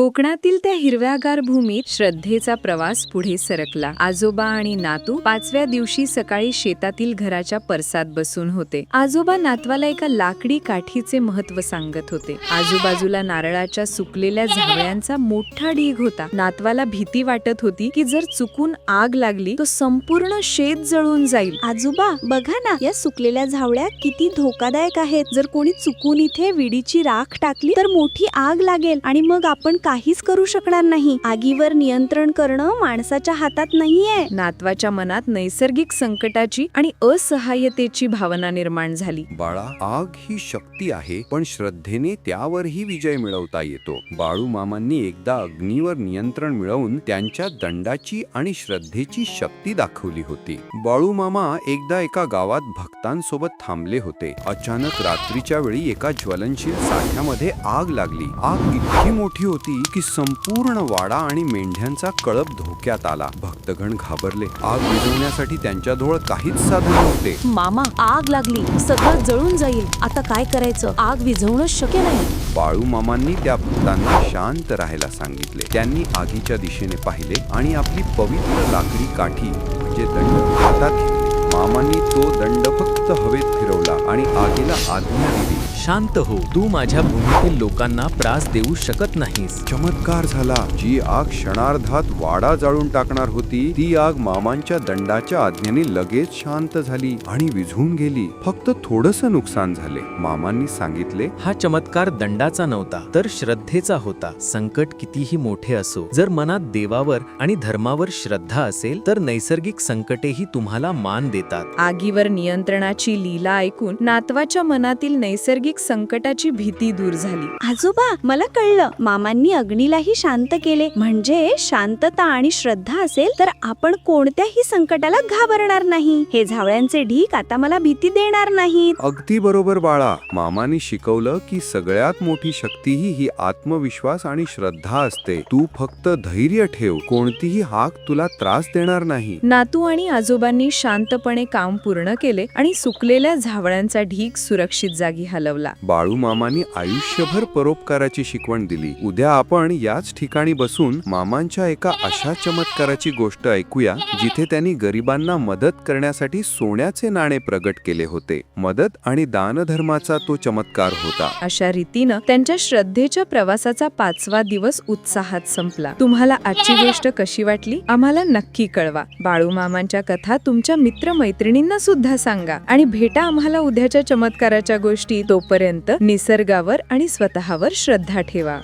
कोकणातील त्या हिरव्यागार भूमीत श्रद्धेचा प्रवास पुढे सरकला. आजोबा आणि नातू पाचव्या दिवशी सकाळी शेतातील घराच्या परसात बसून होते. आजोबा नातवाला एका लाकडी काठीचे महत्त्व सांगत होते. आजूबाजूला नारळाच्या सुकलेल्या झावळ्यांचा मोठा ढीग होता. नातवाला भीती वाटत होती की जर चुकून आग लागली तो संपूर्ण शेत जळून जाईल. आजोबा बघा ना या सुकलेल्या झावळ्या किती धोकादायक आहेत. जर कोणी चुकून इथे विडीची राख टाकली तर मोठी आग लागेल आणि मग आपण काहीच करू शकणार नाही. आगीवर नियंत्रण करणं माणसाच्या हातात नाहीये. नातवाच्या मनात नैसर्गिक संकटाची आणि असहाय्यतेची भावना निर्माण झाली. बाळा आग ही शक्ती आहे पण श्रद्धेने त्यावरही विजय मिळवता येतो. बाळू मामांनी एकदा अग्नीवर नियंत्रण मिळवून त्यांच्या दंडाची आणि श्रद्धेची शक्ती दाखवली होती. बाळू मामा एकदा एका गावात भक्तांसोबत थांबले होते. अचानक रात्रीच्या वेळी एका ज्वलनशील साठ्यामध्ये आग लागली. आग इतकी मोठी होती की संपूर्ण वाडा आणि मेंढ्यांचा कळप धोक्यात आला. भक्तगण घाबरले. आग विझवण्यासाठी त्यांच्याजवळ काहीच साधन नव्हते. मामा आग लागली. सगळं जळून जाईल. आता काय करायचं? आग विझवणं शक्य नाही. बाळू मामांनी त्या भक्तांना शांत राहायला सांगितले. त्यांनी आगीच्या दिशेने पाहिले आणि आपली पवित्र लाकडी काठी म्हणजे दंड हातात घेतली. मामांनी तो दंड फक्त हवेत फिरवला. आणि आगीला आज्ञा दिली. शांत हो तू माझ्या भूमीतील लोकांना त्रास देऊ शकत नाहीस. चमत्कार झाला. जी आग क्षणार्धात वाडा जाळून टाकणार होती ती आग मामांच्या दंडाच्या आज्ञेने लगेच शांत झाली आणि विझून गेली. फक्त थोडस नुकसान झाले. मामांनी सांगितले हा चमत्कार दंडाचा नव्हता तर श्रद्धेचा होता. संकट कितीही मोठे असो जर मनात देवावर आणि धर्मावर श्रद्धा असेल तर नैसर्गिक संकटेही तुम्हाला मान देतात. आगीवर नियंत्रणाची लीला ऐकून नातवाच्या मनातील नैसर्गिक संकटाची भीती दूर झाली. आजोबा मला कळलं. मामांनी अग्नीलाही शांत केले. म्हणजे शांतता आणि श्रद्धा असेल तर आपण कोणत्याही संकटाला घाबरणार नाही. हे झावळ्यांचे ढीक आता मला भीती देणार नाहीत. अगदी बरोबर बाळा. मामाने शिकवलं की सगळ्यात मोठी शक्तीही ही आत्मविश्वास आणि श्रद्धा असते. तू फक्त धैर्य ठेव. कोणतीही हाक तुला त्रास देणार नाही. नातू आणि आजोबांनी शांतपणे काम पूर्ण केले आणि सुकलेल्या झावळ्यांचा ढीक सुरक्षित जागी हलवला. बाळू मामांनी आयुष्यभर परोपकाराची शिकवण दिली. उद्या आपण याच ठिकाणी बसून मामांच्या एका अशा चमत्काराची गोष्ट ऐकूया जिथे त्यांनी गरिबांना मदत करण्यासाठी सोन्याचे नाणे प्रगट केले होते. मदत आणि दानधर्माचा तो चमत्कार होता. अशा रीतीनं त्यांच्या श्रद्धेच्या प्रवासाचा पाचवा दिवस उत्साहात संपला. तुम्हाला आजची गोष्ट कशी वाटली? आम्हाला नक्की कळवा. बाळू मामांच्या कथा तुमच्या मित्र मैत्रिणींना सुद्धा सांगा आणि भेटा आम्हाला सध्याच्या चमत्काराच्या गोष्टी तोपर्यंत निसर्गावर आणि स्वतःवर श्रद्धा ठेवा.